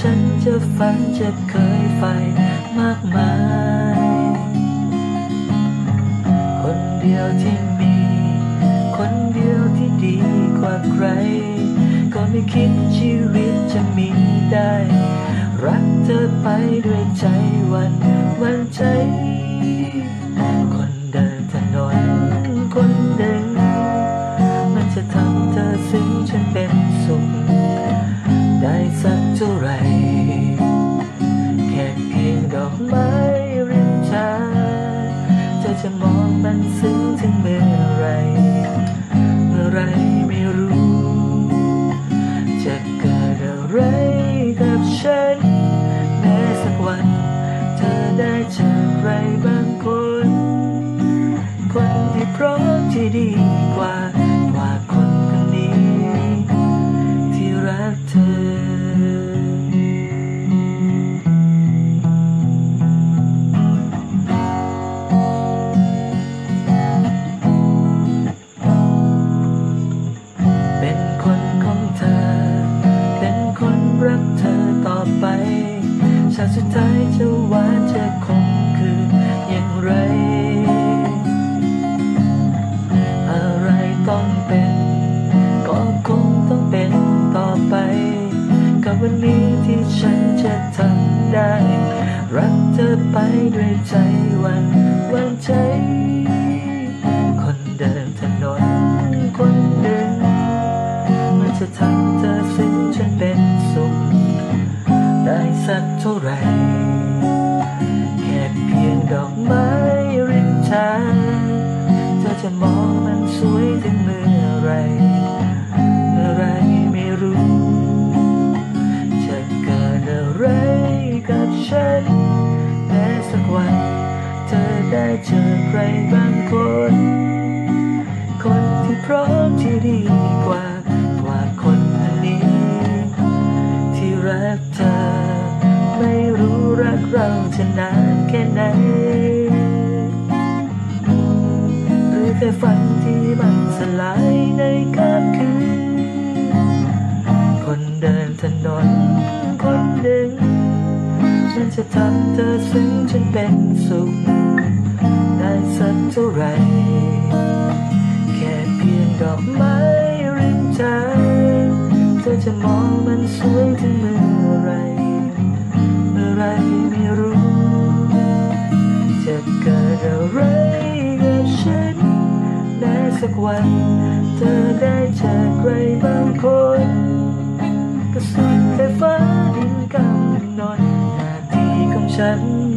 ฉันจะฝันจะเคยใฝ่มากมาย คนเดียวที่มี คนเดียวที่ดีกว่าใคร ก็ไม่คิดชีวิตจะมีได้ รักเธอไปด้วยใจวันวันใจ คนเดินถนนคนหนึ่งมันจะทำเธอซึ้งจนเป็นสุขได้สักเท่าไหร ไม้ริมทางเธอจะมองมันซึ้งถึงเมื่อไรเมื่อไรไม่รู้ จะเกิดอะไรกับฉัน แม้สักวัน เธอได้เจอใครบางคน คนที่พร้อมที่ดี ชาสุดท้ายจะหวานจะคงคืออย่างไร อะไรต้องเป็น ก็คงต้องเป็นต่อไป กับวันนี้ที่ฉันจะทำได้ รักเธอไปด้วยใจวันวันใจ เท่าไร แค่เพียงดอกไม้ริมทางเธอจะมองมันสวยถึงเมื่อไร เมื่อไรไม่รู้ จะเกิดอะไรกับฉันแม้สักวัน เธอได้เจอใครบางคน คนที่พร้อมที่ดี รักเราจะนานแค่ไหนหรือแค่ฝันที่มันสลายในค่ำคืน คนเดินถนนคนหนึ่งมันจะทำเธอซึ้งจนเป็นสุข ได้สักเท่าไหรแค่เพียงดอกไม้ริมทางเธอจะมองมันสวยถึงเมื่อไร เมื่อไร อะไรกับฉันแม้สักวัน เธอได้เจอใครบางคนก็สุดแต่ฟ้าดินกำหนดหน้าที่ของฉัน